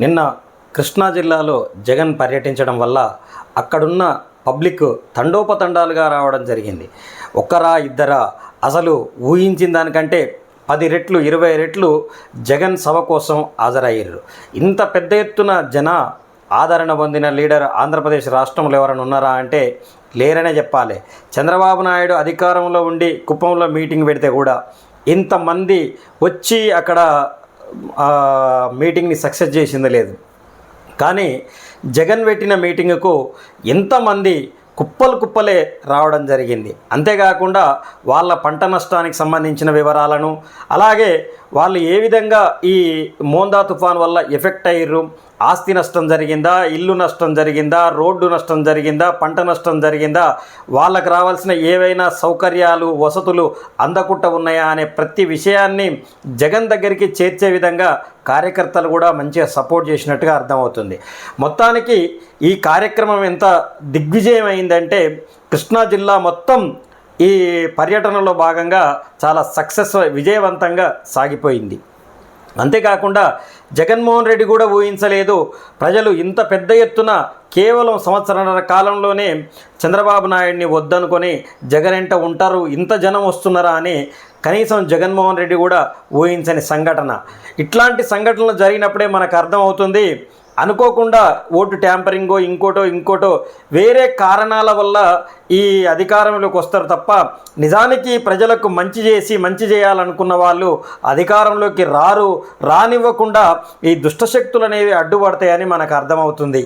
నిన్న కృష్ణా జిల్లాలో జగన్ పర్యటించడం వల్ల అక్కడున్న పబ్లిక్ తండోపతండాలుగా రావడం జరిగింది. ఒక్కరా ఇద్దరా అసలు ఊహించిన దానికంటే పది రెట్లు ఇరవై రెట్లు జగన్ సభ కోసం హాజరయ్యారు. ఇంత పెద్ద ఎత్తున జన ఆదరణ పొందిన లీడర్ ఆంధ్రప్రదేశ్ రాష్ట్రంలో ఎవరైనా ఉన్నారా అంటే లేరనే చెప్పాలి. చంద్రబాబు నాయుడు అధికారంలో ఉండి కుప్పంలో మీటింగ్ పెడితే కూడా ఇంతమంది వచ్చి అక్కడ మీటింగ్ని సక్సెస్ చేసింది లేదు. కానీ జగన్ పెట్టిన మీటింగుకు ఎంతమంది కుప్పలు కుప్పలే రావడం జరిగింది. అంతేకాకుండా వాళ్ళ పంట నష్టానికి సంబంధించిన వివరాలను అలాగే వాళ్ళు ఏ విధంగా ఈ మోందా తుఫాన్ వల్ల ఎఫెక్ట్ అయ్యారు ఆస్తి నష్టం జరిగిందా ఇల్లు నష్టం జరిగిందా రోడ్డు నష్టం జరిగిందా పంట నష్టం జరిగిందా వాళ్ళకు రావాల్సిన ఏవైనా సౌకర్యాలు వసతులు అందకుండా ఉన్నాయా అనే ప్రతి విషయాన్ని జగన్ దగ్గరికి చేర్చే విధంగా కార్యకర్తలు కూడా మంచిగా సపోర్ట్ చేసినట్టుగా అర్థమవుతుంది. మొత్తానికి ఈ కార్యక్రమం ఎంత దిగ్విజయం అయిందంటే కృష్ణా జిల్లా మొత్తం ఈ పర్యటనలో భాగంగా చాలా సక్సెస్ విజయవంతంగా సాగిపోయింది. అంతేకాకుండా జగన్మోహన్ రెడ్డి కూడా ఊహించలేదు ప్రజలు ఇంత పెద్ద ఎత్తున కేవలం సంవత్సరాల కాలంలోనే చంద్రబాబు నాయుడిని వద్దనుకొని జగన్ ఎంట ఉంటారు ఇంత జనం వస్తున్నారా అని కనీసం జగన్మోహన్ రెడ్డి కూడా ఊహించని సంఘటన. ఇట్లాంటి సంఘటనలు జరిగినప్పుడే మనకు అర్థమవుతుంది అనుకోకుండా ఓటు ట్యాంపరింగో ఇంకోటో ఇంకోటో వేరే కారణాల వల్ల ఈ అధికారంలోకి వస్తారు తప్ప నిజానికి ప్రజలకు మంచి చేసి మంచి చేయాలనుకున్న వాళ్ళు అధికారంలోకి రారు రానివ్వకుండా ఈ దుష్టశక్తులు అనేవి అడ్డుపడతాయని మనకు అర్థమవుతుంది.